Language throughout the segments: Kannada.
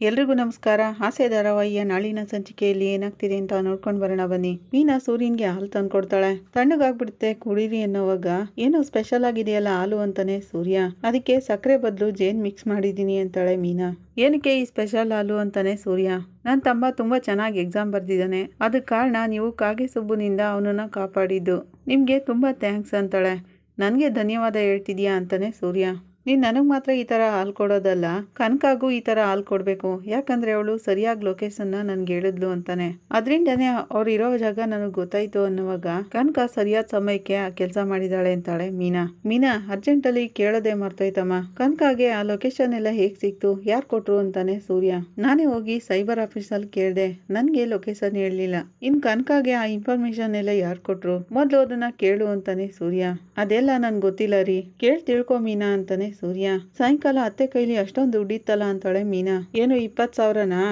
ಎಲ್ರಿಗೂ ನಮಸ್ಕಾರ. ಹಾಸ್ಯ ಧಾರಾವಾಹಿಯ ನಾಳಿನ ಸಂಚಿಕೆಯಲ್ಲಿ ಏನಾಗ್ತಿದೆ ಅಂತ ನೋಡ್ಕೊಂಡು ಬರೋಣ ಬನ್ನಿ. ಮೀನಾ ಸೂರ್ಯನ್ಗೆ ಹಾಲು ತಂದು ಕೊಡ್ತಾಳೆ ತಣ್ಣಗಾಗ್ಬಿಡುತ್ತೆ. ಕುಡೀರಿ ಅನ್ನೋವಾಗ ಏನೋ ಸ್ಪೆಷಲ್ ಆಗಿದೆಯಲ್ಲ ಹಾಲು ಅಂತಾನೆ ಸೂರ್ಯ. ಅದಕ್ಕೆ ಸಕ್ಕರೆ ಬದಲು ಜೇನ್ ಮಿಕ್ಸ್ ಮಾಡಿದ್ದೀನಿ ಅಂತಾಳೆ ಮೀನಾ. ಏನಕ್ಕೆ ಈ ಸ್ಪೆಷಲ್ ಹಾಲು ಅಂತಾನೆ ಸೂರ್ಯ. ನನ್ನ ತಮ್ಮ ತುಂಬಾ ಚೆನ್ನಾಗಿ ಎಕ್ಸಾಮ್ ಬರ್ದಿದ್ದಾನೆ. ಅದಕ್ಕೆ ಕಾರಣ ನೀವು ಕಾಗೆ ಸುಬ್ಬುನಿಂದ ಅವನನ್ನ ಕಾಪಾಡಿದ್ದು. ನಿಮಗೆ ತುಂಬಾ ಥ್ಯಾಂಕ್ಸ್ ಅಂತಾಳೆ. ನನಗೆ ಧನ್ಯವಾದ ಹೇಳ್ತಿದ್ಯಾ ಅಂತಾನೆ ಸೂರ್ಯ. ನೀನು ನನಗೆ ಮಾತ್ರ ಈ ಥರ ಹಾಲು ಕೊಡೋದಲ್ಲ, ಕನಕಾಗೂ ಈ ಥರ ಹಾಲು ಕೊಡಬೇಕು. ಯಾಕಂದರೆ ಅವಳು ಸರಿಯಾಗಿ ಲೊಕೇಶನ್ನ ನನಗೆ ಹೇಳಿದ್ಲು ಅಂತಾನೆ. ಅದರಿಂದನೇ ಅವ್ರು ಇರೋ ಜಾಗ ನನಗೆ ಗೊತ್ತಾಯ್ತು ಅನ್ನುವಾಗ ಕನಕ ಸರಿಯಾದ ಸಮಯಕ್ಕೆ ಆ ಕೆಲಸ ಮಾಡಿದಾಳೆ ಅಂತಾಳೆ ಮೀನಾ. ಮೀನಾ ಅರ್ಜೆಂಟಲ್ಲಿ ಕೇಳೋದೆ ಮರ್ತೋಯ್ತಮ್ಮ. ಕನಕಾಗೆ ಆ ಲೊಕೇಶನ್ ಎಲ್ಲ ಹೇಗೆ ಸಿಕ್ತು, ಯಾರು ಕೊಟ್ರು ಅಂತಾನೆ ಸೂರ್ಯ. ನಾನೇ ಹೋಗಿ ಸೈಬರ್ ಆಫೀಸಲ್ಲಿ ಕೇಳಿದೆ, ನನಗೆ ಲೊಕೇಶನ್ ಹೇಳಲಿಲ್ಲ. ಇನ್ನು ಕನಕಾಗೆ ಆ ಇನ್ಫಾರ್ಮೇಶನ್ ಎಲ್ಲ ಯಾರು ಕೊಟ್ರು? ಮೊದಲು ಅದನ್ನ ಕೇಳು ಅಂತಾನೆ ಸೂರ್ಯ. ಅದೆಲ್ಲ ನನ್ಗೆ ಗೊತ್ತಿಲ್ಲ ರೀ. ಕೇಳಿ ತಿಳ್ಕೊ ಮೀನಾ ಅಂತಾನೆ ಸೂರ್ಯ. ಸಾಯಂಕಾಲ ಅತ್ತೆ ಕೈಲಿ ಅಷ್ಟೊಂದು ದುಡ್ಡಿತ್ತಲ್ಲ ಅಂತಾಳೆ ಮೀನಾ. ಏನು ಇಪ್ಪತ್ತು ಸಾವಿರನಾ?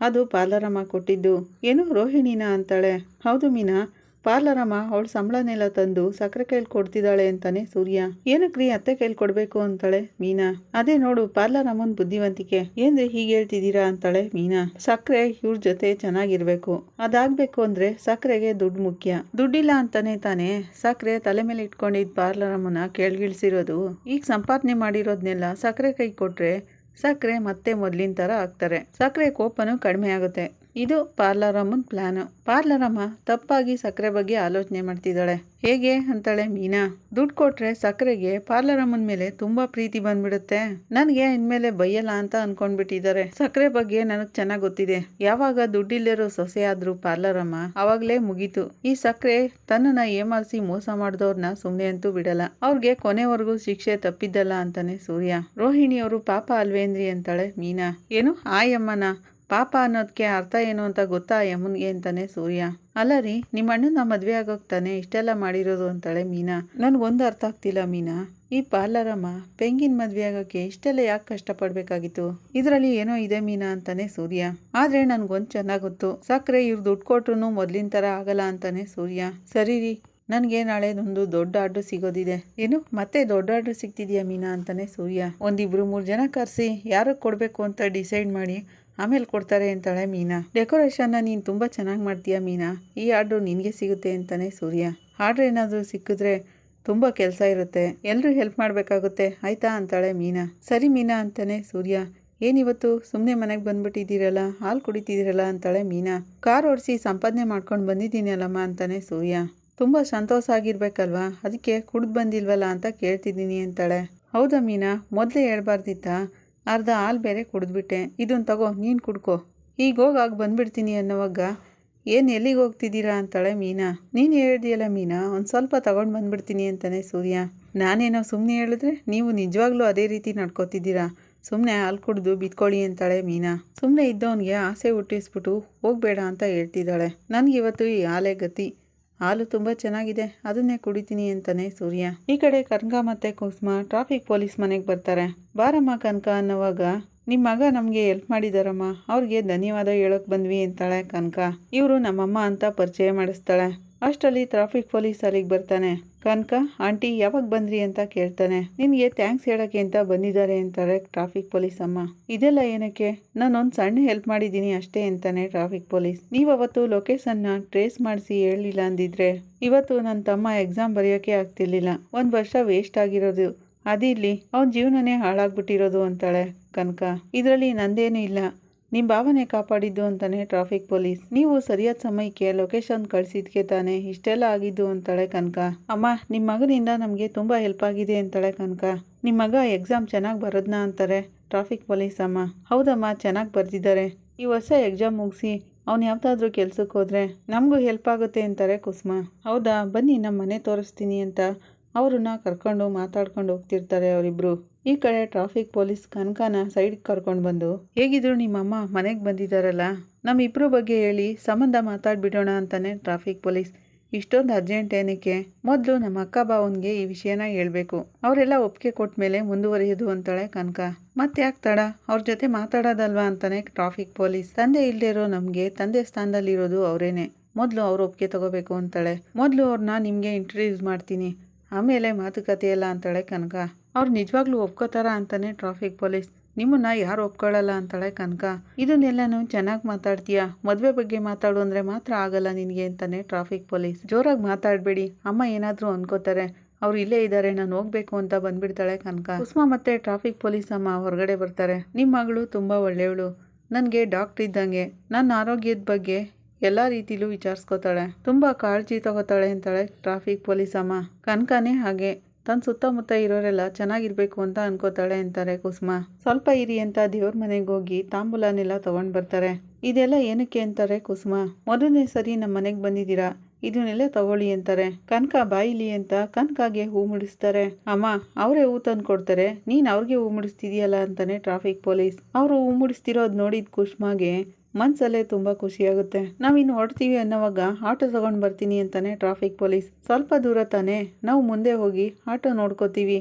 ಅದು ಪಾರ್ಲರಮ್ಮ ಕೊಟ್ಟಿದ್ದು. ಏನು ರೋಹಿಣಿನಾ ಅಂತಾಳೆ. ಹೌದು ಮೀನಾ. ಪಾರ್ಲರಮ್ಮ, ಅವಳು ಸಂಬಳನೆಲ್ಲ ತಂದು ಸಕ್ಕರೆ ಕೈಲಿ ಕೊಡ್ತಿದ್ದಾಳೆ ಅಂತಾನೆ ಸೂರ್ಯ. ಏನಕ್ರಿ ಅತ್ತೆ ಕೈಲಿ ಕೊಡ್ಬೇಕು ಅಂತಾಳೆ ಮೀನಾ. ಅದೇ ನೋಡು ಪಾರ್ಲರಮ್ಮನ ಬುದ್ಧಿವಂತಿಕೆ. ಏನ್ರಿ ಹೀಗೆ ಹೇಳ್ತಿದ್ದೀರಾ ಅಂತಾಳೆ ಮೀನಾ. ಸಕ್ಕರೆ ಇವ್ರ ಜೊತೆ ಚೆನ್ನಾಗಿರ್ಬೇಕು. ಅದಾಗ್ಬೇಕು ಅಂದ್ರೆ ಸಕ್ಕರೆಗೆ ದುಡ್ಡು ಮುಖ್ಯ. ದುಡ್ಡಿಲ್ಲ ಅಂತಾನೆ ತಾನೆ. ಸಕ್ಕರೆ ತಲೆ ಮೇಲೆ ಇಟ್ಕೊಂಡಿದ್ ಪಾರ್ಲರಮ್ಮನ ಕೇಳ್ಗಿಳ್ಸಿರೋದು. ಈಗ ಸಂಪಾದನೆ ಮಾಡಿರೋದ್ನೆಲ್ಲ ಸಕ್ಕರೆ ಕೈ ಕೊಟ್ರೆ ಸಕ್ಕರೆ ಮತ್ತೆ ಮೊದಲಿನ ಥರ ಆಗ್ತಾರೆ. ಸಕ್ಕರೆ ಕೋಪನೂ ಕಡಿಮೆ ಆಗುತ್ತೆ. ಇದು ಪಾರ್ಲರಮ್ಮನ ಪ್ಲಾನು. ಪಾರ್ಲರಮ್ಮ ತಪ್ಪಾಗಿ ಸಕ್ಕರೆ ಬಗ್ಗೆ ಆಲೋಚನೆ ಮಾಡ್ತಿದ್ದಾಳೆ. ಹೇಗೆ ಅಂತಾಳೆ ಮೀನಾ? ದುಡ್ಡು ಕೊಟ್ರೆ ಸಕ್ಕರೆಗೆ ಪಾರ್ಲರಮ್ಮನ ಮೇಲೆ ತುಂಬಾ ಪ್ರೀತಿ ಬಂದ್ಬಿಡುತ್ತೆ. ನನಗೆ ಇನ್ಮೇಲೆ ಬೈಯಲ್ಲ ಅಂತ ಅನ್ಕೊಂಡ್ಬಿಟ್ಟಿದ್ದಾರೆ. ಸಕ್ಕರೆ ಬಗ್ಗೆ ನನಗೆ ಚೆನ್ನಾಗಿ ಗೊತ್ತಿದೆ. ಯಾವಾಗ ದುಡ್ಡಿಲ್ಲರೋ ಸೊಸೆ ಆದ್ರೂ ಪಾರ್ಲರಮ್ಮ ಅವಾಗ್ಲೇ ಮುಗೀತು. ಈ ಸಕ್ಕರೆ ತನ್ನನ್ನ ಏಮಾರಿಸಿ ಮೋಸ ಮಾಡಿದವ್ರನ್ನ ಸುಮ್ಮನೆ ಅಂತೂ ಬಿಡಲ್ಲ. ಅವ್ರಿಗೆ ಕೊನೆವರೆಗೂ ಶಿಕ್ಷೆ ತಪ್ಪಿದ್ದಲ್ಲ ಅಂತಾನೆ ಸೂರ್ಯ. ರೋಹಿಣಿ ಅವರು ಪಾಪ ಅಲ್ವೇಂದ್ರಿ ಅಂತಾಳೆ ಮೀನಾ. ಏನು? ಆಯಮ್ಮನ ಪಾಪ ಅನ್ನೋದಕ್ಕೆ ಅರ್ಥ ಏನು ಅಂತ ಗೊತ್ತಾ ಯಮುನ್ಗೆ ಅಂತಾನೆ ಸೂರ್ಯ? ಅಲ್ಲ ರೀ ನಿಮ್ಮ ಅಣ್ಣನ ಮದುವೆ ಆಗೋಗ್ತಾನೆ ಇಷ್ಟೆಲ್ಲ ಮಾಡಿರೋದು ಅಂತಾಳೆ ಮೀನಾ. ನನ್ಗೊಂದು ಅರ್ಥ ಆಗ್ತಿಲ್ಲ ಮೀನಾ. ಈ ಪಾರ್ಲರಮ್ಮ, ಪೆಂಗಿನ ಮದುವೆ ಆಗೋಕ್ಕೆ ಇಷ್ಟೆಲ್ಲ ಯಾಕೆ ಕಷ್ಟಪಡ್ಬೇಕಾಗಿತ್ತು? ಇದರಲ್ಲಿ ಏನೋ ಇದೆ ಮೀನಾ ಅಂತಾನೆ ಸೂರ್ಯ. ಆದ್ರೆ ನನ್ಗೊಂದು ಚೆನ್ನಾಗಿ ಗೊತ್ತು ಸಕ್ಕರೆ ಇವ್ರು ದುಡ್ಡು ಕೊಟ್ರು ಮೊದ್ಲಿನ ಥರ ಆಗಲ್ಲ ಅಂತಾನೆ ಸೂರ್ಯ. ಸರಿ ರೀ, ನನಗೆ ನಾಳೆ ಒಂದು ದೊಡ್ಡ ಆರ್ಡ್ರ್ ಸಿಗೋದಿದೆ. ಏನು, ಮತ್ತೆ ದೊಡ್ಡ ಆರ್ಡ್ರ್ ಸಿಗ್ತಿದ್ಯಾ ಮೀನಾ ಅಂತಾನೆ ಸೂರ್ಯ. ಒಂದಿಬ್ರು ಮೂರು ಜನ ಕರೆಸಿ, ಯಾರಿಗೆ ಕೊಡಬೇಕು ಅಂತ ಡಿಸೈಡ್ ಮಾಡಿ ಆಮೇಲೆ ಕೊಡ್ತಾರೆ ಅಂತಾಳೆ ಮೀನಾ. ಡೆಕೋರೇಷನ್ನ ನೀನು ತುಂಬ ಚೆನ್ನಾಗಿ ಮಾಡ್ತೀಯ ಮೀನಾ? ಈ ಆರ್ಡ್ರು ನಿನಗೆ ಸಿಗುತ್ತೆ ಅಂತಾನೆ ಸೂರ್ಯ. ಆರ್ಡ್ರ್ ಏನಾದರೂ ಸಿಕ್ಕಿದ್ರೆ ತುಂಬ ಕೆಲಸ ಇರುತ್ತೆ. ಎಲ್ಲರೂ ಹೆಲ್ಪ್ ಮಾಡಬೇಕಾಗುತ್ತೆ, ಆಯ್ತಾ ಅಂತಾಳೆ ಮೀನಾ. ಸರಿ ಮೀನಾ ಅಂತಾನೆ ಸೂರ್ಯ. ಏನಿವತ್ತು ಸುಮ್ಮನೆ ಮನೆಗೆ ಬಂದ್ಬಿಟ್ಟಿದ್ದೀರಲ್ಲ, ಹಾಲು ಕುಡಿತಿದ್ದೀರಲ್ಲ ಅಂತಾಳೆ ಮೀನಾ. ಕಾರ್ ಓಡಿಸಿ ಸಂಪಾದನೆ ಮಾಡ್ಕೊಂಡು ಬಂದಿದ್ದೀನಲ್ಲಮ್ಮ ಅಂತಾನೆ ಸೂರ್ಯ. ತುಂಬ ಸಂತೋಷ ಆಗಿರ್ಬೇಕಲ್ವಾ? ಅದಕ್ಕೆ ಕುಡ್ದು ಬಂದಿಲ್ವಲ್ಲ ಅಂತ ಕೇಳ್ತಿದ್ದೀನಿ ಅಂತಾಳೆ. ಹೌದಾ ಮೀನಾ? ಮೊದಲೇ ಹೇಳ್ಬಾರ್ದಿತ್ತಾ? ಅರ್ಧ ಹಾಲು ಬೇರೆ ಕುಡಿದ್ಬಿಟ್ಟೆ. ಇದನ್ನು ತಗೋ, ನೀನು ಕುಡ್ಕೋ. ಈಗ ಹೋಗಾಗ ಬಂದ್ಬಿಡ್ತೀನಿ ಅನ್ನೋವಾಗ, ಏನು ಎಲ್ಲಿಗೆ ಹೋಗ್ತಿದ್ದೀರಾ ಅಂತಾಳೆ ಮೀನಾ. ನೀನು ಹೇಳಿದೆಯಲ್ಲ ಮೀನಾ, ಒಂದು ಸ್ವಲ್ಪ ತಗೊಂಡು ಬಂದ್ಬಿಡ್ತೀನಿ ಅಂತಾನೆ ಸೂರ್ಯ. ನಾನೇನೋ ಸುಮ್ಮನೆ ಹೇಳಿದ್ರೆ ನೀವು ನಿಜವಾಗ್ಲೂ ಅದೇ ರೀತಿ ನಡ್ಕೋತಿದ್ದೀರಾ. ಸುಮ್ಮನೆ ಹಾಲು ಕುಡಿದು ಬಿತ್ಕೊಳ್ಳಿ ಅಂತಾಳೆ ಮೀನಾ. ಸುಮ್ಮನೆ ಇದ್ದವನಿಗೆ ಆಸೆ ಹುಟ್ಟಿಸ್ಬಿಟ್ಟು ಹೋಗಬೇಡ ಅಂತ ಹೇಳ್ತಿದ್ದಾಳೆ. ನನಗಿವತ್ತು ಈ ಹಾಲೇ ಗತಿ. ಹಾಲು ತುಂಬ ಚೆನ್ನಾಗಿದೆ. ಅದನ್ನೇ ಕುಡಿತೀನಿ ಅಂತಾನೆ ಸೂರ್ಯ. ಈ ಕಡೆ ಕನಕ ಮತ್ತೆ ಕುಸುಮ ಟ್ರಾಫಿಕ್ ಪೊಲೀಸ್ ಮನೆಗೆ ಬರ್ತಾರೆ. ಬಾರಮ್ಮ ಕನಕ ಅನ್ನೋವಾಗ ನಿಮ್ಮ ಮಗ ನಮಗೆ ಹೆಲ್ಪ್ ಮಾಡಿದಾರಮ್ಮ. ಅವ್ರಿಗೆ ಧನ್ಯವಾದ ಹೇಳೋಕೆ ಬಂದ್ವಿ ಅಂತಾಳೆ ಕನಕ. ಇವರು ನಮ್ಮಮ್ಮ ಅಂತ ಪರಿಚಯ ಮಾಡಿಸ್ತಾಳೆ. ಅಷ್ಟರಲ್ಲಿ ಟ್ರಾಫಿಕ್ ಪೊಲೀಸ್ ಅಲ್ಲಿಗೆ ಬರ್ತಾನೆ. ಕನಕ, ಆಂಟಿ, ಯಾವಾಗ ಬಂದ್ರಿ ಅಂತ ಕೇಳ್ತಾನೆ. ನಿನಗೆ ಥ್ಯಾಂಕ್ಸ್ ಹೇಳೋಕ್ಕೆ ಅಂತ ಬಂದಿದ್ದಾರೆ ಅಂತಾರೆ ಟ್ರಾಫಿಕ್ ಪೊಲೀಸ್ ಅಮ್ಮ. ಇದೆಲ್ಲ ಏನಕ್ಕೆ? ನಾನೊಂದು ಸಣ್ಣ ಹೆಲ್ಪ್ ಮಾಡಿದ್ದೀನಿ ಅಷ್ಟೇ ಅಂತಾನೆ ಟ್ರಾಫಿಕ್ ಪೊಲೀಸ್ ನೀವು ಅವತ್ತು ಲೊಕೇಶನ್ನ ಟ್ರೇಸ್ ಮಾಡಿಸಿ ಹೇಳಲಿಲ್ಲ ಅಂದಿದ್ರೆ ಇವತ್ತು ನನ್ನ ತಮ್ಮ ಎಕ್ಸಾಮ್ ಬರೆಯೋಕೆ ಆಗ್ತಿರ್ಲಿಲ್ಲ. ಒಂದು ವರ್ಷ ವೇಸ್ಟ್ ಆಗಿರೋದು. ಅದಿರಲಿ, ಅವನ ಜೀವನನೇ ಹಾಳಾಗ್ಬಿಟ್ಟಿರೋದು ಅಂತಾಳೆ ಕನಕ. ಇದರಲ್ಲಿ ನಂದೇನೂ ಇಲ್ಲ. ನಿಮ್ಮ ಭಾವನೆ ಕಾಪಾಡಿದ್ದು ಅಂತಾನೆ ಟ್ರಾಫಿಕ್ ಪೊಲೀಸ್ ನೀವು ಸರಿಯಾದ ಸಮಯಕ್ಕೆ ಲೊಕೇಶನ್ ಕಳಿಸಿದ್ಕೆ ತಾನೆ? ಇಷ್ಟೆಲ್ಲ ಆಗಿದ್ದು ಅಂತಾಳೆ ಕನಕ. ಅಮ್ಮ ನಿಮ್ಮ ಮಗನಿಂದ ನಮಗೆ ತುಂಬ ಹೆಲ್ಪ್ ಆಗಿದೆ ಅಂತಾಳೆ ಕನಕ. ನಿಮ್ಮ ಮಗ ಎಕ್ಸಾಮ್ ಚೆನ್ನಾಗಿ ಬರೋದ್ನ ಅಂತಾರೆ ಟ್ರಾಫಿಕ್ ಪೊಲೀಸ್ ಅಮ್ಮ. ಹೌದಮ್ಮ, ಚೆನ್ನಾಗಿ ಬರೆದಿದ್ದಾರೆ. ಈ ವರ್ಷ ಎಕ್ಸಾಮ್ ಮುಗಿಸಿ ಅವ್ನು ಯಾವ್ದಾದ್ರೂ ಕೆಲ್ಸಕ್ಕೆ ಹೋದ್ರೆ ನಮಗೂ ಹೆಲ್ಪ್ ಆಗುತ್ತೆ ಅಂತಾರೆ ಕುಸುಮ. ಹೌದಾ? ಬನ್ನಿ ನಮ್ಮ ಮನೆ ತೋರಿಸ್ತೀನಿ ಅಂತ ಅವ್ರನ್ನ ಕರ್ಕೊಂಡು ಮಾತಾಡ್ಕೊಂಡು ಹೋಗ್ತಿರ್ತಾರೆ ಅವರಿಬ್ರು. ಈ ಕಡೆ ಟ್ರಾಫಿಕ್ ಪೊಲೀಸ್ ಕನಕನ ಸೈಡ್ ಕರ್ಕೊಂಡು ಬಂದು, ಹೇಗಿದ್ರು ನಿಮ್ಮಮ್ಮ ಮನೆಗೆ ಬಂದಿದ್ದಾರಲ್ಲ ನಮ್ಮಿಬ್ರು ಬಗ್ಗೆ ಹೇಳಿ, ಸಂಬಂಧ ಮಾತಾಡ್ಬಿಡೋಣ ಅಂತಾನೆ ಟ್ರಾಫಿಕ್ ಪೊಲೀಸ್. ಇಷ್ಟೊಂದು ಅರ್ಜೆಂಟ್ ಏನಕ್ಕೆ? ಮೊದಲು ನಮ್ಮ ಅಕ್ಕ ಬಾವನ್ಗೆ ಈ ವಿಷಯನ ಹೇಳ್ಬೇಕು. ಅವರೆಲ್ಲ ಒಪ್ಪಿಗೆ ಕೊಟ್ಟ ಮೇಲೆ ಮುಂದುವರಿಯೋದು ಅಂತಾಳೆ ಕನಕ. ಮತ್ತೆ ಯಾಕೆ ತಡ? ಅವ್ರ ಜೊತೆ ಮಾತಾಡೋದಲ್ವಾ ಅಂತಾನೆ ಟ್ರಾಫಿಕ್ ಪೊಲೀಸ್. ತಂದೆ ಇಲ್ಲದೆ ಇರೋ ನಮಗೆ ತಂದೆ ಸ್ಥಾನದಲ್ಲಿರೋದು ಅವರೇನೆ. ಮೊದಲು ಅವ್ರ ಒಪ್ಪಿಗೆ ತಗೋಬೇಕು ಅಂತಾಳೆ. ಮೊದಲು ಅವ್ರನ್ನ ನಿಮಗೆ ಇಂಟ್ರಡ್ಯೂಸ್ ಮಾಡ್ತೀನಿ. ಆಮೇಲೆ ಮಾತುಕತೆ ಎಲ್ಲ ಅಂತಾಳೆ ಕನಕ. ಅವ್ರು ನಿಜವಾಗ್ಲೂ ಒಪ್ಕೋತಾರ ಅಂತಾನೆ ಟ್ರಾಫಿಕ್ ಪೊಲೀಸ್ ನಿಮ್ಮನ್ನ ಯಾರು ಒಪ್ಕೊಳ್ಳಲ್ಲ ಅಂತಾಳೆ ಕನಕ. ಇದನ್ನೆಲ್ಲನೂ ಚೆನ್ನಾಗಿ ಮಾತಾಡ್ತೀಯ? ಮದುವೆ ಬಗ್ಗೆ ಮಾತಾಡು ಅಂದರೆ ಮಾತ್ರ ಆಗಲ್ಲ ನಿನಗೆ ಅಂತಾನೆ ಟ್ರಾಫಿಕ್ ಪೊಲೀಸ್ ಜೋರಾಗಿ ಮಾತಾಡಬೇಡಿ. ಅಮ್ಮ ಏನಾದರೂ ಅನ್ಕೋತಾರೆ. ಅವ್ರು ಇಲ್ಲೇ ಇದ್ದಾರೆ ನಾನು ಹೋಗ್ಬೇಕು ಅಂತ ಬಂದ್ಬಿಡ್ತಾಳೆ ಕನಕ. ಕುಸುಮ ಮತ್ತೆ ಟ್ರಾಫಿಕ್ ಪೊಲೀಸ್ ಅಮ್ಮ ಹೊರಗಡೆ ಬರ್ತಾರೆ. ನಿಮ್ಮ ಮಗಳು ತುಂಬ ಒಳ್ಳೆಯವಳು. ನನಗೆ ಡಾಕ್ಟ್ರ್ ಇದ್ದಂಗೆ. ನನ್ನ ಆರೋಗ್ಯದ ಬಗ್ಗೆ ಎಲ್ಲ ರೀತಿಲೂ ವಿಚಾರಿಸ್ಕೋತಾಳೆ. ತುಂಬ ಕಾಳಜಿ ತಗೋತಾಳೆ ಅಂತಾಳೆ ಟ್ರಾಫಿಕ್ ಪೊಲೀಸ್ ಅಮ್ಮ. ಕನಕನೇ ಹಾಗೆ. ತನ್ನ ಸುತ್ತಮುತ್ತ ಇರೋರೆಲ್ಲ ಚೆನ್ನಾಗಿರ್ಬೇಕು ಅಂತ ಅನ್ಕೋತಾಳೆ ಅಂತಾರೆ ಕುಸುಮ. ಸ್ವಲ್ಪ ಇರಿ ಅಂತ ದೇವ್ರ ಮನೆಗೆ ಹೋಗಿ ತಾಂಬೂಲನೆಲ್ಲ ತಗೊಂಡ್ ಬರ್ತಾರೆ. ಇದೆಲ್ಲ ಏನಕ್ಕೆ ಅಂತಾರೆ ಕುಸುಮ? ಮೊದಲನೇ ಸರಿ ನಮ್ಮ ಮನೆಗೆ ಬಂದಿದ್ದೀರಾ? ಇದನ್ನೆಲ್ಲ ತಗೊಳ್ಳಿ ಅಂತಾರೆ. ಕನಕ ಬಾಯಿಲಿ ಅಂತ ಕನಕಾಗೆ ಹೂ ಮುಡಿಸ್ತಾರೆ. ಅಮ್ಮ, ಅವರೇ ಹೂ ತಂದು ಕೊಡ್ತಾರೆ. ನೀನು ಅವ್ರಿಗೆ ಹೂ ಮುಡಿಸ್ತಿದೀಯಲ್ಲ ಅಂತಾನೆ ಟ್ರಾಫಿಕ್ ಪೊಲೀಸ್. ಅವರು ಹೂ ಮುಡಿಸ್ತಿರೋದು ನೋಡಿದ ಕುಷ್ಮಾಗೆ ಮನ್ಸಲ್ಲೇ ತುಂಬಾ ಖುಷಿಯಾಗುತ್ತೆ. ನಾವಿನ್ನು ಹೊರಡ್ತೀವಿ ಅನ್ನೋವಾಗ ಆಟೋ ತಗೊಂಡು ಬರ್ತೀನಿ ಅಂತಾನೆ ಟ್ರಾಫಿಕ್ ಪೊಲೀಸ್ ಸ್ವಲ್ಪ ದೂರ ತಾನೇ, ನಾವು ಮುಂದೆ ಹೋಗಿ ಆಟೋ ನೋಡ್ಕೋತೀವಿ.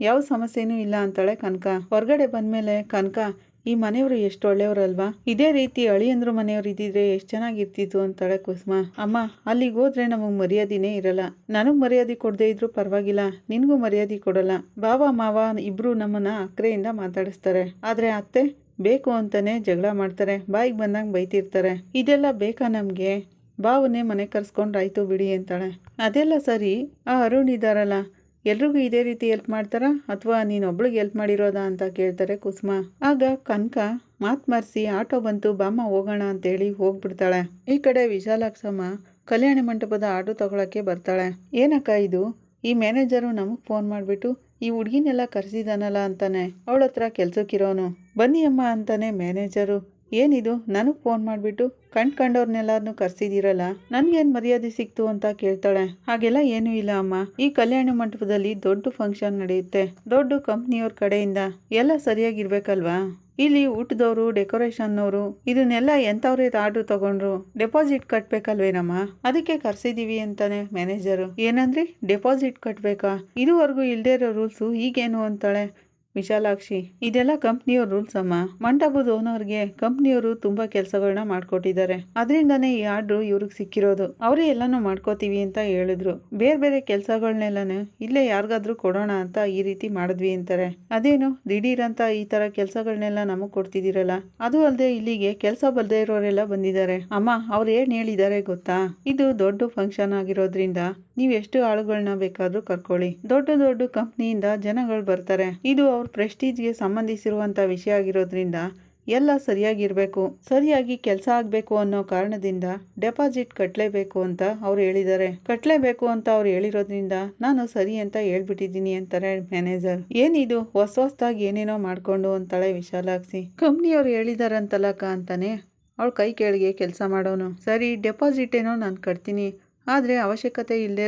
ಯಾವ ಸಮಸ್ಯೆನೂ ಇಲ್ಲ ಅಂತಾಳೆ ಕನಕ. ಹೊರಗಡೆ ಬಂದ್ಮೇಲೆ ಕನಕ, ಈ ಮನೆಯವರು ಎಷ್ಟು ಒಳ್ಳೆಯವರಲ್ವಾ? ಇದೇ ರೀತಿ ಅಳಿಯಂದ್ರು ಮನೆಯವ್ರು ಇದ್ದಿದ್ರೆ ಎಷ್ಟು ಚೆನ್ನಾಗಿರ್ತಿತ್ತು ಅಂತಾಳೆ ಕುಸುಮ. ಅಮ್ಮ, ಅಲ್ಲಿಗೆ ಹೋದ್ರೆ ನಮಗೆ ಮರ್ಯಾದಿನೇ ಇರಲ್ಲ. ನನಗೆ ಮರ್ಯಾದೆ ಕೊಡದೇ ಇದ್ರು ಪರವಾಗಿಲ್ಲ. ನಿನಗೂ ಮರ್ಯಾದೆ ಕೊಡಲ್ಲ. ಬಾವ, ಮಾವ ಇಬ್ರು ನಮ್ಮನ್ನ ಅಕ್ರೆಯಿಂದ ಮಾತಾಡಿಸ್ತಾರೆ. ಆದ್ರೆ ಅತ್ತೆ ಬೇಕು ಅಂತಲೇ ಜಗಳ ಮಾಡ್ತಾರೆ, ಬಾಯಿಗೆ ಬಂದಂಗೆ ಬೈತಿರ್ತಾರೆ. ಇದೆಲ್ಲ ಬೇಕಾ ನಮಗೆ? ಬಾವನ್ನೇ ಮನೆ ಕರ್ಸ್ಕೊಂಡ್ರಾಯ್ತು ಬಿಡಿ ಅಂತಾಳೆ. ಅದೆಲ್ಲ ಸರಿ, ಆ ಅರುಣ್ ಇದ್ದಾರಲ್ಲ ಎಲ್ರಿಗೂ ಇದೇ ರೀತಿ ಹೆಲ್ಪ್ ಮಾಡ್ತಾರಾ? ಅಥವಾ ನೀನು ಒಬ್ಳಿಗೆ ಹೆಲ್ಪ್ ಮಾಡಿರೋದಾ ಅಂತ ಕೇಳ್ತಾರೆ ಕುಸುಮ. ಆಗ ಕನಕ, ಮಾತ್ ಮರ್ಸಿ ಆಟೋ ಬಂತು, ಬಾಮ್ಮ ಹೋಗೋಣ ಅಂತೇಳಿ ಹೋಗ್ಬಿಡ್ತಾಳೆ. ಈ ಕಡೆ ವಿಶಾಲಾಕ್ಷಮ್ಮ ಕಲ್ಯಾಣ ಮಂಟಪದ ಆಟೋ ತಗೊಳಕ್ಕೆ ಬರ್ತಾಳೆ. ಏನಕ್ಕ ಇದು? ಈ ಮ್ಯಾನೇಜರು ನಮಗೆ ಫೋನ್ ಮಾಡಿಬಿಟ್ಟು ಈ ಹುಡುಗಿನೆಲ್ಲ ಕರೆಸಿದಾನಲ್ಲ ಅಂತಾನೆ. ಅವಳ ಹತ್ರ ಕೆಲ್ಸಕ್ಕಿರೋನು. ಬನ್ನಿ ಅಮ್ಮ ಅಂತಾನೆ ಮ್ಯಾನೇಜರು. ಏನಿದು? ನನಗೆ ಫೋನ್ ಮಾಡಿಬಿಟ್ಟು ಕಣ್ ಕಂಡವ್ರನ್ನೆಲ್ಲರನ್ನು ಕರ್ಸಿದಿರಲ್ಲ? ನನ್ಗೇನ್ ಮರ್ಯಾದೆ ಸಿಕ್ತು ಅಂತ ಕೇಳ್ತಾಳೆ. ಹಾಗೆಲ್ಲ ಏನೂ ಇಲ್ಲ ಅಮ್ಮ. ಈ ಕಲ್ಯಾಣ ಮಂಟಪದಲ್ಲಿ ದೊಡ್ಡ ಫಂಕ್ಷನ್ ನಡೆಯುತ್ತೆ. ದೊಡ್ಡ ಕಂಪ್ನಿಯವ್ರ ಕಡೆಯಿಂದ ಎಲ್ಲ ಸರಿಯಾಗಿರ್ಬೇಕಲ್ವಾ? ಇಲ್ಲಿ ಊಟದವರು, ಡೆಕೋರೇಷನ್ನವರು, ಇದನ್ನೆಲ್ಲ ಎಂಥವ್ರೇ ಆರ್ಡ್ರ್ ತಗೊಂಡ್ರು, ಡೆಪಾಸಿಟ್ ಕಟ್ಬೇಕಲ್ವೇನಮ್ಮ? ಅದಕ್ಕೆ ಕರ್ಸಿದೀವಿ ಅಂತಾನೆ ಮ್ಯಾನೇಜರು. ಏನಂದ್ರಿ? ಡೆಪಾಸಿಟ್ ಕಟ್ಬೇಕಾ? ಇದುವರೆಗೂ ಇಲ್ದೇ ಇರೋ ರೂಲ್ಸು ಈಗೇನು ಅಂತಾಳೆ? ವಿಶಾಲಾಕ್ಷಿ, ಇದೆಲ್ಲ ಕಂಪ್ನಿಯವ್ರ ರೂಲ್ಸ್ ಅಮ್ಮ. ಮಂಟಪದ ಓನರ್ಗೆ ಕಂಪ್ನಿಯವರು ತುಂಬಾ ಕೆಲಸಗಳನ್ನ ಮಾಡ್ಕೊಟ್ಟಿದ್ದಾರೆ. ಅದರಿಂದನೇ ಈ ಆರ್ಡ್ರು ಇವ್ರಿಗೆ ಸಿಕ್ಕಿರೋದು. ಅವರೇ ಎಲ್ಲಾನು ಮಾಡ್ಕೋತೀವಿ ಅಂತ ಹೇಳಿದ್ರು. ಬೇರೆ ಬೇರೆ ಕೆಲಸಗಳನ್ನೆಲ್ಲನು ಇಲ್ಲೇ ಯಾರಿಗಾದ್ರೂ ಕೊಡೋಣ ಅಂತ ಈ ರೀತಿ ಮಾಡಿದ್ವಿ ಅಂತಾರೆ. ಅದೇನು ದಿಢೀರ್ ಈ ತರ ಕೆಲಸಗಳನ್ನೆಲ್ಲ ನಮಗ್ ಕೊಡ್ತಿದ್ದೀರಲ್ಲ? ಅದು ಅಲ್ಲದೆ ಇಲ್ಲಿಗೆ ಕೆಲಸ ಬಲ್ದೇ ಇರೋರೆಲ್ಲ ಬಂದಿದ್ದಾರೆ. ಅಮ್ಮ, ಅವ್ರು ಏನ್ ಹೇಳಿದ್ದಾರೆ ಗೊತ್ತಾ? ಇದು ದೊಡ್ಡ ಫಂಕ್ಷನ್ ಆಗಿರೋದ್ರಿಂದ ನೀವು ಎಷ್ಟು ಆಳುಗಳನ್ನ ಬೇಕಾದ್ರೂ ಕರ್ಕೊಳ್ಳಿ. ದೊಡ್ಡ ದೊಡ್ಡ ಕಂಪ್ನಿಯಿಂದ ಜನಗಳು ಬರ್ತಾರೆ. ಇದು ಅವ್ರ ಪ್ರೆಸ್ಟೀಜ್ಗೆ ಸಂಬಂಧಿಸಿರುವಂತ ವಿಷಯ ಆಗಿರೋದ್ರಿಂದ ಎಲ್ಲ ಸರಿಯಾಗಿರ್ಬೇಕು. ಸರಿಯಾಗಿ ಕೆಲಸ ಆಗ್ಬೇಕು ಅನ್ನೋ ಕಾರಣದಿಂದ ಡೆಪಾಸಿಟ್ ಕಟ್ಟಲೇಬೇಕು ಅಂತ ಅವ್ರು ಹೇಳಿದ್ದಾರೆ. ಕಟ್ಟಲೇಬೇಕು ಅಂತ ಅವ್ರು ಹೇಳಿರೋದ್ರಿಂದ ನಾನು ಸರಿ ಅಂತ ಹೇಳ್ಬಿಟ್ಟಿದ್ದೀನಿ ಅಂತಾರೆ ಮ್ಯಾನೇಜರ್. ಏನಿದು? ಹೊಸ ಹೊಸದಾಗಿ ಏನೇನೋ ಮಾಡ್ಕೊಂಡು ಅಂತಾಳೆ ವಿಶಾಲಾಕ್ಷಿ. ಕಂಪ್ನಿಯವ್ರು ಹೇಳಿದಾರಂತಲಕ್ಕ ಅಂತಾನೆ ಅವಳು ಕೈ ಕೆಳಗೆ ಕೆಲಸ ಮಾಡೋನು. ಸರಿ, ಡೆಪಾಸಿಟ್ ಏನೋ ನಾನು ಕಟ್ತೀನಿ. ಆದರೆ ಅವಶ್ಯಕತೆ ಇಲ್ಲದೇ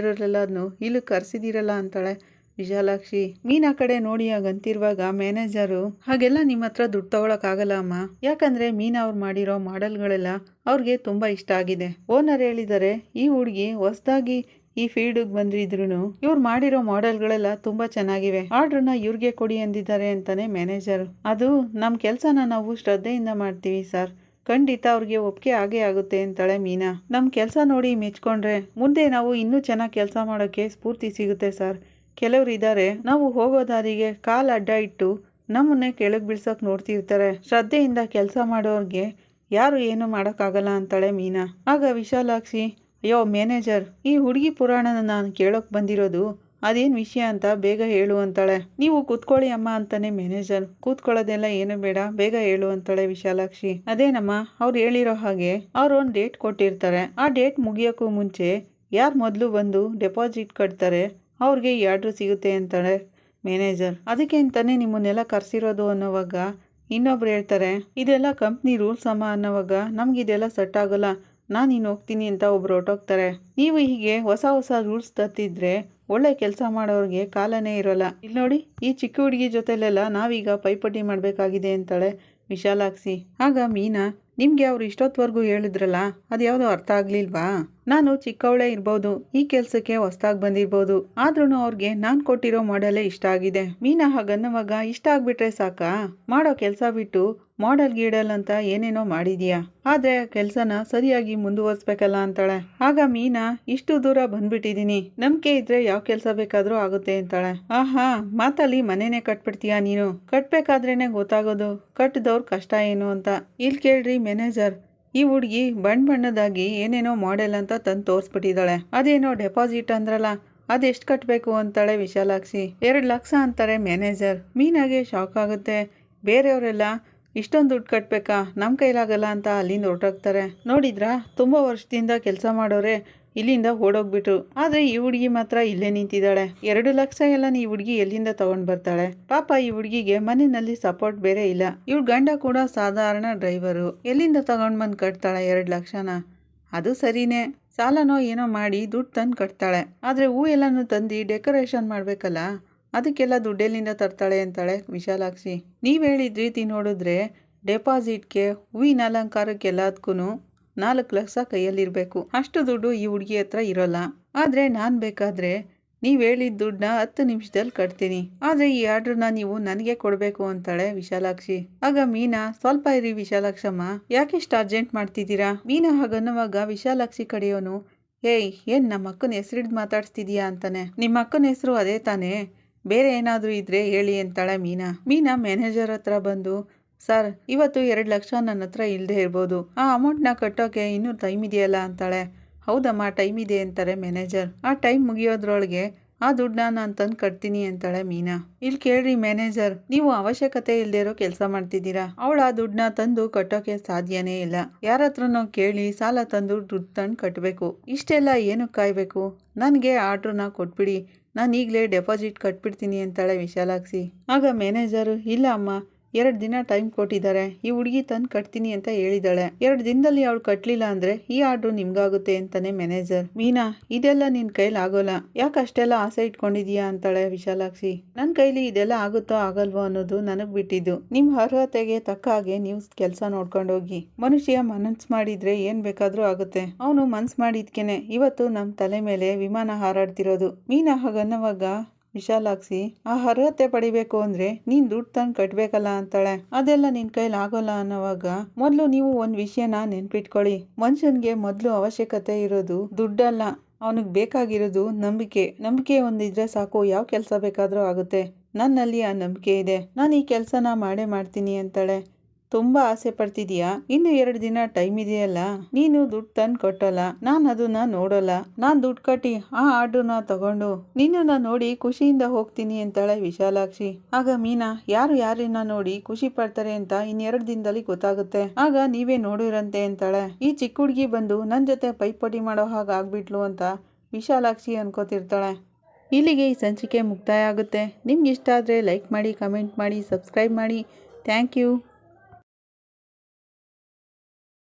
ಇಲ್ಲಿ ಕರೆಸಿದ್ದೀರಲ್ಲ ಅಂತಾಳೆ ವಿಶಾಲಾಕ್ಷಿ. ಮೀನಾ ಕಡೆ ನೋಡಿ ಹಾಗಂತಿರುವಾಗ ಮ್ಯಾನೇಜರು, ಹಾಗೆಲ್ಲ ನಿಮ್ಮ ಹತ್ರ ದುಡ್ಡು ತಗೊಳಕ್ಕಾಗಲ್ಲ ಅಮ್ಮ. ಯಾಕಂದ್ರೆ ಮೀನಾ ಅವ್ರು ಮಾಡಿರೋ ಮಾಡೆಲ್ಗಳೆಲ್ಲ ಅವ್ರಿಗೆ ತುಂಬಾ ಇಷ್ಟ ಆಗಿದೆ. ಓನರ್ ಹೇಳಿದ್ದಾರೆ ಈ ಹುಡುಗಿ ಹೊಸದಾಗಿ ಈ ಫೀಲ್ಡ್ಗೆ ಬಂದಿದ್ರು ಇವ್ರು ಮಾಡಿರೋ ಮಾಡೆಲ್ಗಳೆಲ್ಲ ತುಂಬಾ ಚೆನ್ನಾಗಿವೆ. ಆರ್ಡ್ರನ್ನ ಇವ್ರಿಗೆ ಕೊಡಿ ಅಂದಿದ್ದಾರೆ ಅಂತಾನೆ ಮ್ಯಾನೇಜರ್. ಅದು ನಮ್ಮ ಕೆಲಸನ ನಾವು ಶ್ರದ್ಧೆಯಿಂದ ಮಾಡ್ತೀವಿ ಸರ್. ಖಂಡಿತ ಅವ್ರಿಗೆ ಒಪ್ಪಿಗೆ ಆಗೇ ಆಗುತ್ತೆ ಅಂತಾಳೆ ಮೀನಾ. ನಮ್ಮ ಕೆಲಸ ನೋಡಿ ಮೆಚ್ಕೊಂಡ್ರೆ ಮುಂದೆ ನಾವು ಇನ್ನೂ ಚೆನ್ನಾಗಿ ಕೆಲಸ ಮಾಡೋಕ್ಕೆ ಸ್ಫೂರ್ತಿ ಸಿಗುತ್ತೆ ಸರ್. ಕೆಲವರು ಇದ್ದಾರೆ ನಾವು ಹೋಗೋ ದಾರಿಗೆ ಕಾಲು ಅಡ್ಡ ಇಟ್ಟು ನಮ್ಮನ್ನೇ ಕೆಳಗೆ ಬೀಳ್ಸೋಕೆ ನೋಡ್ತಿರ್ತಾರೆ. ಶ್ರದ್ಧೆಯಿಂದ ಕೆಲಸ ಮಾಡೋರಿಗೆ ಯಾರು ಏನು ಮಾಡೋಕ್ಕಾಗಲ್ಲ ಅಂತಾಳೆ ಮೀನಾ. ಆಗ ವಿಶಾಲಾಕ್ಷಿ, ಅಯ್ಯೋ, ಮ್ಯಾನೇಜರ್, ಈ ಹುಡುಗಿ ಪುರಾಣನ ನಾನು ಕೇಳೋಕೆ ಬಂದಿರೋದು ಅದೇನು ವಿಷಯ ಅಂತ ಬೇಗ ಹೇಳು ಅಂತಾಳೆ. ನೀವು ಕೂತ್ಕೊಳ್ಳಿ ಅಮ್ಮ ಅಂತಾನೆ ಮ್ಯಾನೇಜರ್ ಕೂತ್ಕೊಳ್ಳೋದೆಲ್ಲ ಏನು ಬೇಡ, ಬೇಗ ಹೇಳು ಅಂತಾಳೆ ವಿಶಾಲಾಕ್ಷಿ. ಅದೇನಮ್ಮ ಅವ್ರು ಹೇಳಿರೋ ಹಾಗೆ ಅವ್ರು ಒಂದು ಡೇಟ್ ಕೊಟ್ಟಿರ್ತಾರೆ. ಆ ಡೇಟ್ ಮುಗಿಯೋಕ್ಕೂ ಮುಂಚೆ ಯಾರು ಮೊದಲು ಬಂದು ಡೆಪಾಸಿಟ್ ಕಟ್ತಾರೆ, ಅವ್ರಿಗೆ ಈ ಆರ್ಡ್ರ್ ಸಿಗುತ್ತೆ ಅಂತಾಳೆ ಮ್ಯಾನೇಜರ್ ಅದಕ್ಕೆ ಅಂತಾನೆ ನಿಮ್ಮನ್ನೆಲ್ಲ ಕರೆಸಿರೋದು ಅನ್ನೋವಾಗ ಇನ್ನೊಬ್ರು ಹೇಳ್ತಾರೆ, ಇದೆಲ್ಲ ಕಂಪ್ನಿ ರೂಲ್ಸ್ ಅಮ್ಮ ಅನ್ನೋವಾಗ ನಮ್ಗೆ ಇದೆಲ್ಲ ಸೆಟ್ ಆಗೋಲ್ಲ. ನಾನು ಇನ್ನು ಹೋಗ್ತೀನಿ ಅಂತ ಒಬ್ರು ಹೊರಟೋಗ್ತಾರೆ. ನೀವು ಹೀಗೆ ಹೊಸ ಹೊಸ ರೂಲ್ಸ್ ತತ್ತಿದ್ರೆ ಒಳ್ಳೆ ಕೆಲಸ ಮಾಡೋರಿಗೆ ಕಾಲನೇ ಇರೋಲ್ಲ. ಇಲ್ಲಿ ನೋಡಿ, ಈ ಚಿಕ್ಕ ಹುಡುಗಿ ಜೊತೆಲೆಲ್ಲ ನಾವೀಗ ಪೈಪೋಟಿ ಮಾಡಬೇಕಾಗಿದೆ ಅಂತಾಳೆ ವಿಶಾಲಾಕ್ಷಿ. ಆಗ ಮೀನಾ ನಿಮಗೆ ಅವ್ರು ಇಷ್ಟೊತ್ತವರೆಗೂ ಹೇಳಿದ್ರಲ್ಲ, ಅದು ಯಾವುದೋ ಅರ್ಥ ಆಗ್ಲಿಲ್ವಾ? ನಾನು ಚಿಕ್ಕವಳೇ ಇರ್ಬೋದು, ಈ ಕೆಲಸಕ್ಕೆ ಹೊಸ್ದಾಗಿ ಬಂದಿರ್ಬೋದು. ಆದ್ರೂ ಅವ್ರಿಗೆ ನಾನು ಕೊಟ್ಟಿರೋ ಮಾಡೆಲೇ ಇಷ್ಟ ಆಗಿದೆ. ಮೀನಾ ಮಗ ಇಷ್ಟ ಆಗ್ಬಿಟ್ರೆ ಸಾಕಾ? ಮಾಡೋ ಕೆಲಸ ಬಿಟ್ಟು ಮಾಡೆಲ್ ಗೀಡಲ್ ಅಂತ ಏನೇನೋ ಮಾಡಿದ್ಯಾ? ಆದ್ರೆ ಕೆಲ್ಸನ ಸರಿಯಾಗಿ ಮುಂದುವರಿಸ್ಬೇಕಲ್ಲ ಅಂತಾಳೆ. ಆಗ ಮೀನಾ, ಇಷ್ಟು ದೂರ ಬಂದ್ಬಿಟ್ಟಿದೀನಿ. ನಂಬಿಕೆ ಇದ್ರೆ ಯಾವ ಕೆಲಸ ಬೇಕಾದ್ರೂ ಆಗುತ್ತೆ ಅಂತಾಳೆ. ಆಹಾ, ಮಾತಲ್ಲಿ ಮನೇನೆ ಕಟ್ಬಿಡ್ತೀಯಾ ನೀನು? ಕಟ್ಬೇಕಾದ್ರೇನೆ ಗೊತ್ತಾಗೋದು. ಕಟ್ಟದವ್ರ ಕಷ್ಟ ಏನು ಅಂತ. ಇಲ್ಲಿ ಕೇಳ್ರಿ ಮ್ಯಾನೇಜರ್. ಈ ಹುಡುಗಿ ಬಣ್ಣ ಬಣ್ಣದಾಗಿ ಏನೇನೋ ಮಾಡೆಲ್ ಅಂತ ತಂದು ತೋರಿಸ್ಬಿಟ್ಟಿದ್ದಾಳೆ. ಅದೇನೋ ಡೆಪಾಸಿಟ್ ಅಂದ್ರಲ್ಲ ಅದೆಷ್ಟು ಕಟ್ಟಬೇಕು ಅಂತಾಳೆ ವಿಶಾಲಾಕ್ಷಿ. ಎರಡು ಲಕ್ಷ ಅಂತಾರೆ ಮ್ಯಾನೇಜರ್. ಮೀನಾಗೆ ಶಾಕ್ ಆಗುತ್ತೆ. ಬೇರೆಯವರೆಲ್ಲ, ಇಷ್ಟೊಂದು ದುಡ್ಡು ಕಟ್ಟಬೇಕಾ ನಮ್ಮ ಕೈಲಾಗಲ್ಲ ಅಂತ ಅಲ್ಲಿಂದ ಹೊರಟೋಗ್ತಾರೆ. ನೋಡಿದ್ರಾ? ತುಂಬ ವರ್ಷದಿಂದ ಕೆಲಸ ಮಾಡೋರೆ. ಇಲ್ಲಿಂದ ಓಡೋಗ್ಬಿಟ್ರು. ಆದರೆ ಈ ಹುಡುಗಿ ಮಾತ್ರ ಇಲ್ಲೇ ನಿಂತಿದ್ದಾಳೆ. ಎರಡು ಲಕ್ಷ ಎಲ್ಲ ಈ ಹುಡುಗಿ ಎಲ್ಲಿಂದ ತಗೊಂಡ್ ಬರ್ತಾಳೆ? ಪಾಪ ಈ ಹುಡುಗಿಗೆ ಮನೆಯಲ್ಲಿ ಸಪೋರ್ಟ್ ಬೇರೆ ಇಲ್ಲ. ಇವ್ಳ ಗಂಡ ಕೂಡ ಸಾಧಾರಣ ಡ್ರೈವರು ಎಲ್ಲಿಂದ ತಗೊಂಡ್ ಬಂದು ಕಟ್ತಾಳೆ ಎರಡು ಲಕ್ಷನ? ಅದು ಸರಿನೇ. ಸಾಲನೋ ಏನೋ ಮಾಡಿ ದುಡ್ಡು ತಂದು ಕಟ್ತಾಳೆ. ಆದರೆ ಹೂ ಎಲ್ಲನೂ ತಂದು ಡೆಕೋರೇಷನ್ ಮಾಡಬೇಕಲ್ಲ? ಅದಕ್ಕೆಲ್ಲ ದುಡ್ಡೆಲ್ಲಿಂದ ತರ್ತಾಳೆ ಅಂತಾಳೆ ವಿಶಾಲಾಕ್ಷಿ. ನೀವು ಹೇಳಿದ ರೀತಿ ನೋಡಿದ್ರೆ ಡೆಪಾಸಿಟ್ಗೆ ಹೂವಿನ ಅಲಂಕಾರಕ್ಕೆಲ್ಲದಕ್ಕೂ ನಾಲ್ಕು ಲಕ್ಷ ಕೈಯಲ್ಲಿರಬೇಕು. ಅಷ್ಟು ದುಡ್ಡು ಈ ಹುಡುಗಿ ಹತ್ರ ಇರೋಲ್ಲ. ಆದರೆ ನಾನು ಬೇಕಾದರೆ ನೀವು ಹೇಳಿದ ದುಡ್ಡನ್ನ ಹತ್ತು ನಿಮಿಷದಲ್ಲಿ ಕಟ್ತೀನಿ. ಆದರೆ ಈ ಆರ್ಡ್ರನ್ನ ನೀವು ನನಗೆ ಕೊಡಬೇಕು ಅಂತಾಳೆ ವಿಶಾಲಾಕ್ಷಿ. ಆಗ ಮೀನಾ, ಸ್ವಲ್ಪ ಇರಿ ವಿಶಾಲಾಕ್ಷಮ್ಮ ಯಾಕೆಷ್ಟು ಅರ್ಜೆಂಟ್ ಮಾಡ್ತಿದ್ದೀರಾ? ಮೀನಾ ಹಾಗನ್ನುವಾಗ ವಿಶಾಲಾಕ್ಷಿ ಕಡೆಯೋನು ಏಯ್, ಏನು ನಮ್ಮ ಅಕ್ಕನ ಹೆಸರಿಡ್ದು ಮಾತಾಡ್ಸ್ತಿದ್ಯಾ? ಅಂತಾನೆ. ನಿಮ್ಮ ಅಕ್ಕನ ಹೆಸರು ಅದೇ ತಾನೇ. ಬೇರೆ ಏನಾದರೂ ಇದ್ರೆ ಹೇಳಿ ಅಂತಾಳೆ ಮೀನಾ. ಮೀನಾ ಮ್ಯಾನೇಜರ್ ಹತ್ರ ಬಂದು ಸರ್, ಇವತ್ತು ಎರಡು ಲಕ್ಷ ನನ್ನ ಹತ್ರ ಇಲ್ಲದೆ ಇರ್ಬೋದು. ಆ ಅಮೌಂಟ್ನ ಕಟ್ಟೋಕೆ ಇನ್ನೂ ಟೈಮ್ ಇದೆಯಲ್ಲ ಅಂತಾಳೆ. ಹೌದಮ್ಮ, ಟೈಮ್ ಇದೆ ಅಂತಾರೆ ಮ್ಯಾನೇಜರ್. ಆ ಟೈಮ್ ಮುಗಿಯೋದ್ರೊಳಗೆ ಆ ದುಡ್ಡನ್ನ ನಾನು ತಂದು ಕಟ್ತೀನಿ ಅಂತಾಳೆ ಮೀನಾ. ಇಲ್ಲಿ ಕೇಳ್ರಿ ಮ್ಯಾನೇಜರ್, ನೀವು ಅವಶ್ಯಕತೆ ಇಲ್ಲದೆ ಇರೋ ಕೆಲಸ ಮಾಡ್ತಿದ್ದೀರಾ? ಅವಳು ಆ ದುಡ್ಡನ್ನ ತಂದು ಕಟ್ಟೋಕೆ ಸಾಧ್ಯನೇ ಇಲ್ಲ. ಯಾರ ಹತ್ರನೋ ಕೇಳಿ ಸಾಲ ತಂದು ದುಡ್ಡು ತಂದು ಕಟ್ಟಬೇಕು ಇಷ್ಟೆಲ್ಲ ಏನಕ್ಕೆ ಕಾಯಬೇಕು? ನನಗೆ ಆರ್ಡ್ರನ್ನ ಕೊಟ್ಬಿಡಿ. ನಾನು ಈಗಲೇ ಡೆಪಾಸಿಟ್ ಕಟ್ಬಿಡ್ತೀನಿ ಅಂತಾಳೆ ವಿಶಾಲಾಕ್ಷಿ. ಆಗ ಮ್ಯಾನೇಜರು, ಇಲ್ಲ ಅಮ್ಮ ಎರಡು ದಿನ ಟೈಮ್ ಕೊಟ್ಟಿದ್ದಾರೆ. ಈ ಹುಡುಗಿ ತಂದು ಕಟ್ತೀನಿ ಅಂತ ಹೇಳಿದಾಳೆ. ಎರಡು ದಿನದಲ್ಲಿ ಅವಳು ಕಟ್ಟಲಿಲ್ಲ ಅಂದ್ರೆ ಈ ಆರ್ಡ್ರು ನಿಮ್ಗಾಗುತ್ತೆ ಅಂತಾನೆ ಮ್ಯಾನೇಜರ್ ಮೀನಾ, ಇದೆಲ್ಲ ನಿನ್ ಕೈಲಿ ಆಗೋಲ್ಲ. ಯಾಕೆ ಅಷ್ಟೆಲ್ಲ ಆಸೆ ಇಟ್ಕೊಂಡಿದೀಯಾ ಅಂತಾಳೆ ವಿಶಾಲಾಕ್ಷಿ. ನನ್ನ ಕೈಲಿ ಇದೆಲ್ಲ ಆಗುತ್ತೋ ಆಗಲ್ವೋ ಅನ್ನೋದು ನನಗ್ ಬಿಟ್ಟಿದ್ದು. ನಿಮ್ ಅರ್ಹತೆಗೆ ತಕ್ಕ ಹಾಗೆ ನೀವು ಕೆಲಸ ನೋಡ್ಕೊಂಡು ಹೋಗಿ ಮನುಷ್ಯ ಮನಸ್ಸು ಮಾಡಿದ್ರೆ ಏನ್ ಬೇಕಾದ್ರೂ ಆಗುತ್ತೆ. ಅವನು ಮನ್ಸು ಮಾಡಿದ್ಕೆನೆ. ಇವತ್ತು ನಮ್ಮ ತಲೆ ಮೇಲೆ ವಿಮಾನ ಹಾರಾಡ್ತಿರೋದು. ಮೀನಾ ಹಾಗನ್ನವಾಗ ವಿಶಾಲಾಕ್ಷಿ, ಆ ಅರ್ಹತೆ ಪಡಿಬೇಕು ಅಂದ್ರೆ ನೀನ್ ದುಡ್ಡು ತಂದು ಕಟ್ಬೇಕಲ್ಲ ಅಂತಾಳೆ. ಅದೆಲ್ಲ ನಿನ್ ಕೈಲಿ ಆಗೋಲ್ಲ ಅನ್ನೋವಾಗ ಮೊದ್ಲು ನೀವು ಒಂದ್ ವಿಷಯನ ನೆನ್ಪಿಟ್ಕೊಳ್ಳಿ. ಮನುಷ್ಯನ್ಗೆ ಮೊದ್ಲು ಅವಶ್ಯಕತೆ ಇರೋದು ದುಡ್ಡಲ್ಲ. ಅವನಿಗೆ ಬೇಕಾಗಿರೋದು ನಂಬಿಕೆ. ನಂಬಿಕೆ ಒಂದಿದ್ರೆ ಸಾಕು, ಯಾವ ಕೆಲಸ ಬೇಕಾದರೂ ಆಗುತ್ತೆ. ನನ್ನಲ್ಲಿ ಆ ನಂಬಿಕೆ ಇದೆ. ನಾನು ಈ ಕೆಲಸನ ಮಾಡೇ ಮಾಡ್ತೀನಿ ಅಂತಾಳೆ. ತುಂಬ ಆಸೆ ಪಡ್ತಿದೀಯ? ಇನ್ನು ಎರಡು ದಿನ ಟೈಮ್ ಇದೆಯಲ್ಲ? ನೀನು ದುಡ್ಡು ತಂದು ಕೊಟ್ಟಲ್ಲ. ನಾನು ಅದನ್ನ ನೋಡಲ್ಲ. ನಾನು ದುಡ್ಡು ಕಟ್ಟಿ ಆ ಆರ್ಡ್ರನ್ನ ತಗೊಂಡು ನಿನ್ನನ್ನ ನೋಡಿ ಖುಷಿಯಿಂದ ಹೋಗ್ತೀನಿ ಅಂತಾಳೆ ವಿಶಾಲಾಕ್ಷಿ. ಆಗ ಮೀನಾ, ಯಾರು ಯಾರನ್ನ ನೋಡಿ ಖುಷಿ ಪಡ್ತಾರೆ ಅಂತ ಇನ್ನೆರಡು ದಿನದಲ್ಲಿ ಗೊತ್ತಾಗುತ್ತೆ. ಆಗ ನೀವೇ ನೋಡಿರಂತೆ ಅಂತಾಳೆ. ಈ ಚಿಕ್ಕ ಹುಡುಗಿ ಬಂದು ನನ್ನ ಜೊತೆ ಪೈಪೋಟಿ ಮಾಡೋ ಹಾಗೆ ಆಗ್ಬಿಟ್ಲು ಅಂತ ವಿಶಾಲಾಕ್ಷಿ ಅನ್ಕೋತಿರ್ತಾಳೆ. ಇಲ್ಲಿಗೆ ಈ ಸಂಚಿಕೆ ಮುಕ್ತಾಯ ಆಗುತ್ತೆ. ನಿಮ್ಗೆ ಇಷ್ಟ ಆದರೆ ಲೈಕ್ ಮಾಡಿ, ಕಮೆಂಟ್ ಮಾಡಿ, ಸಬ್ಸ್ಕ್ರೈಬ್ ಮಾಡಿ. Thank you.